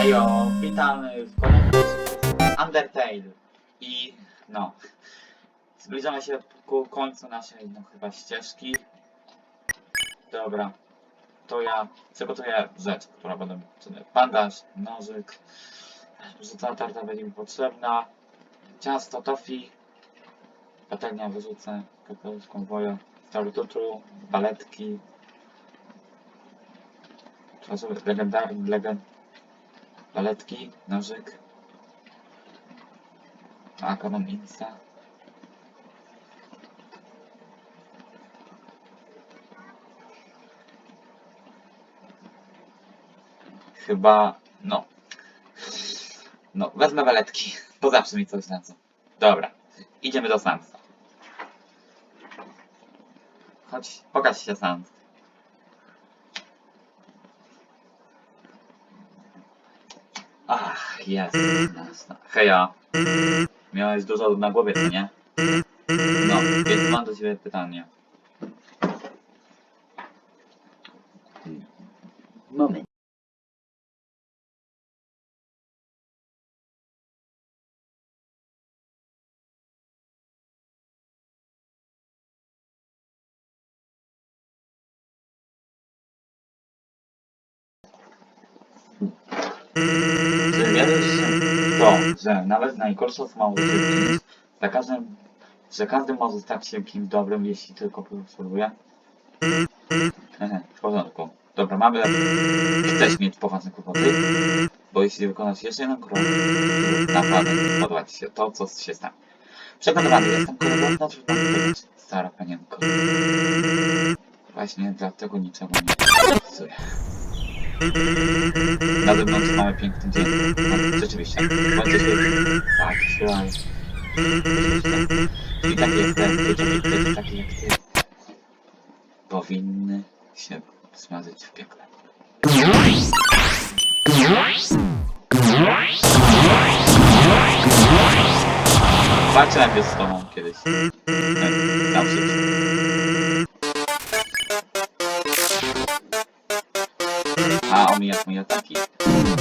Hejo, witam w kolejnym Undertale. I no, zbliżamy się ku końcu naszej, no chyba ścieżki. Dobra, to ja przygotuję rzecz, która będę, czyli bandaż, nożyk, rzucana tarta będzie mi potrzebna, ciasto, tofi, patelnia wyrzucę, kapelusz konwoju, startutu, baletki, Czasem legendarny, legend, baletki, nożyk, makaron insta. Chyba, no. No, wezmę baletki, bo zawsze mi coś na co. Dobra, idziemy do Sansa. Chodź, pokaż się Sans. Jest. jasne. Heja. Miałeś dużo na głowie, co nie? No, więc mam do ciebie pytanie. Moment. To, że nawet najgorsza z małych za każdym, że każdy może stać się kimś dobrym, jeśli tylko spróbuje? Hehe, w porządku. Dobra, mamy... Chcesz mieć poważne kłopoty? Bo jeśli wykonasz jeszcze jeden krok, naprawdę podoba ci się to, co się stanie. Przekonany jestem, koleżanka trudno powiedzieć, stara panienko. Właśnie dlatego niczego nie obiecuję. Na zewnątrz mamy piękny dzień. No, rzeczywiście. Bądźcie świetni. Tak. Rzeczywiście. I takie jak ten, dzieciaki, dzieci takie jak ty, powinny się smażyć w piekle. Walczyłem już z tobą kiedyś. Tak, Tam się. A omijasz moje ataki. Dobra,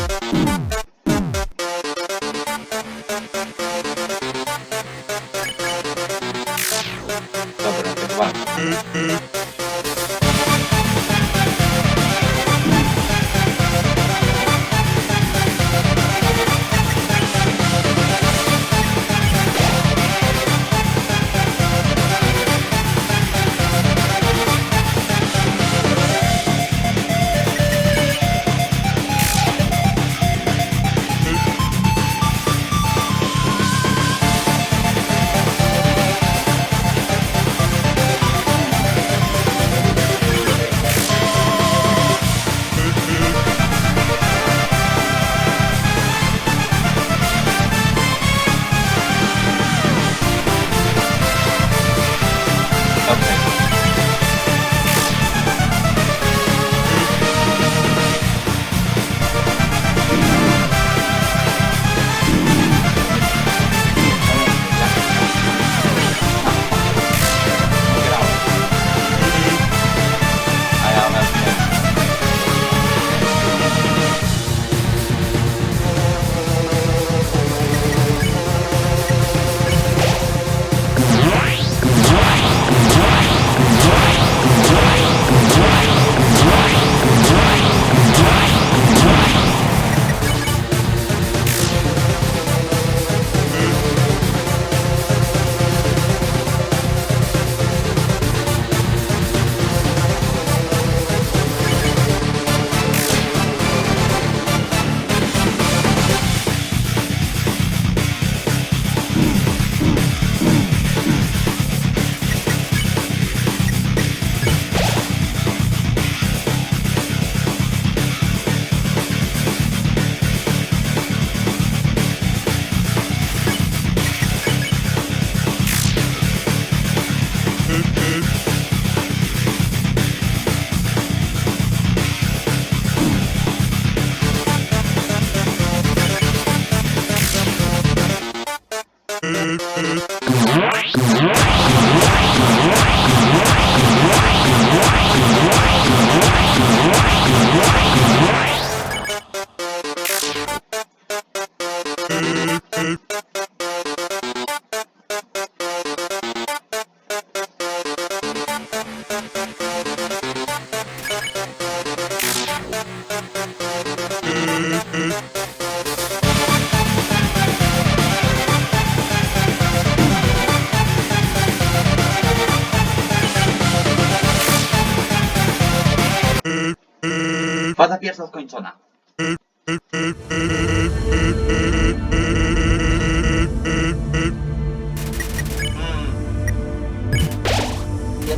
Faza pierwsza skończona. Mm.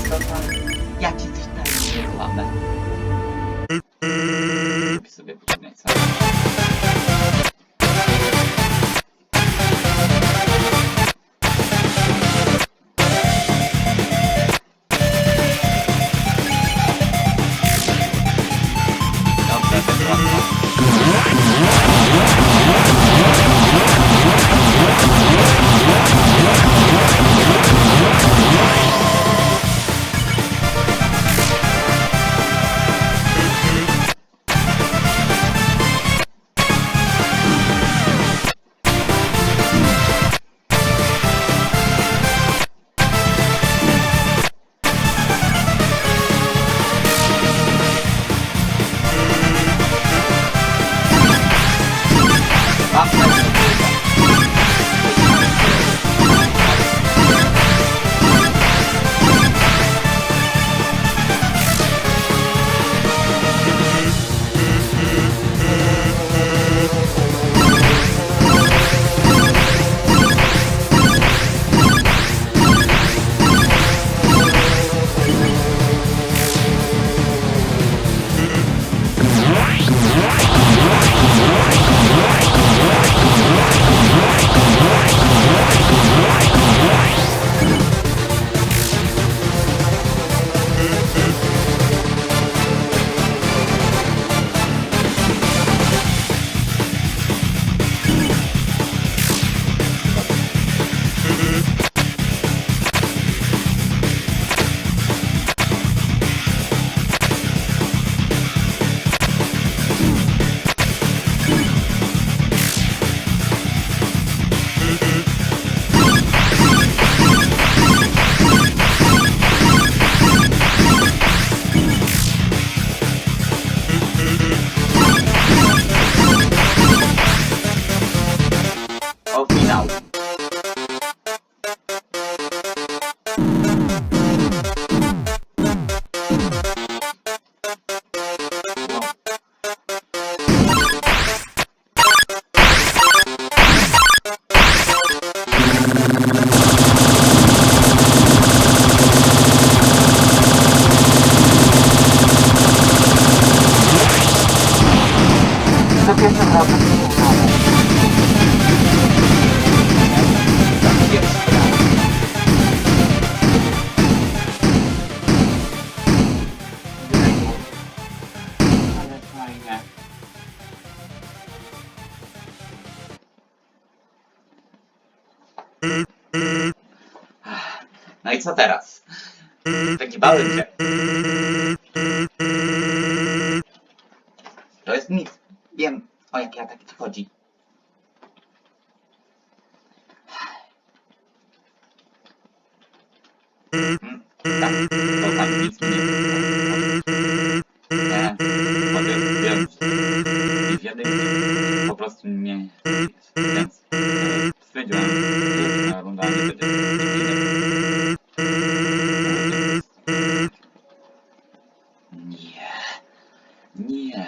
Tam... Ja ci coś tam nie. Kupi sobie? Ale fajnie. No i co teraz? Taki bałem się. To jest nic. Wiem, o jakie ataki tu chodzi. Mm, Tak, to tak nic Nie, po prostu nie więc e, stwierdziłem, że ta runda nie będzie Nie.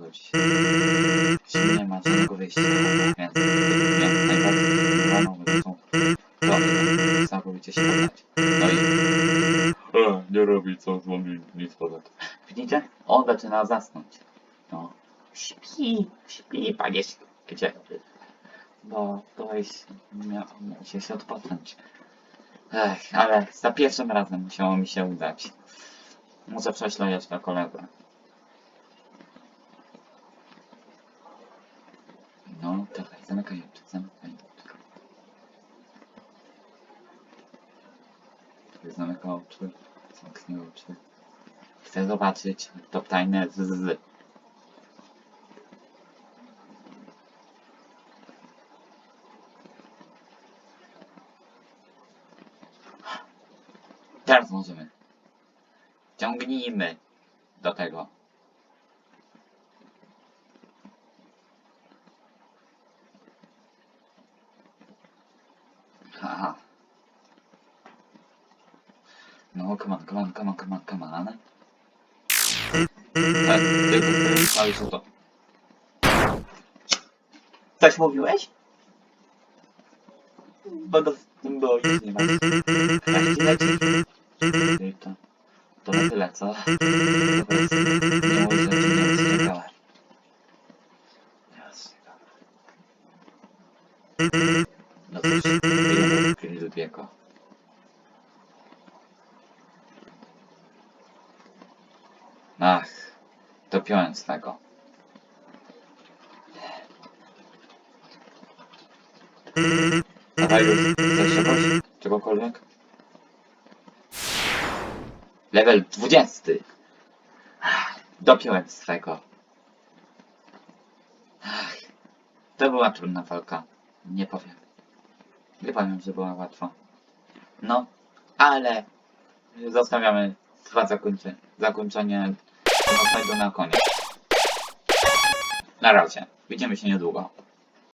Rozładować. Jeśli nie ma żadnego wyjścia, więc, najbardziej zdecydowaną rzeczą to całkowicie się poddać. No i... E, nie robi co z wami nic poza tym. Widzicie? On zaczyna zasnąć. No. Śpi, śpi, panie gdzie? Bo koleś miał musiał się odpocząć. Ech, ale za pierwszym razem musiało mi się udać. Muszę prześlę jeszcze kolegę. Zobaczyć top tajne z, z. Teraz możemy. Ciągnijmy do tego. Haha. No, come on, come on, come on, come on, come on. Tak, tylko cały co to. Coś mówiłeś? Bo do... bo już nie ma. Jak ci leci? I to... To na tyle, co? Po prostu Nie mówię, że ci nie rozstrzygałem. Nie rozstrzygałem. No cóż, wyjdę do drugiego. Dopiąłem z tego. Dawaj, chcesz? Czegokolwiek? Level 20. Ach, Dopiąłem swego. To była trudna walka. Nie powiem. Nie powiem, że była łatwa. No, ale zostawiamy dwa zakończenie, zakończenie tego na koniec. Na razie. Widzimy się niedługo.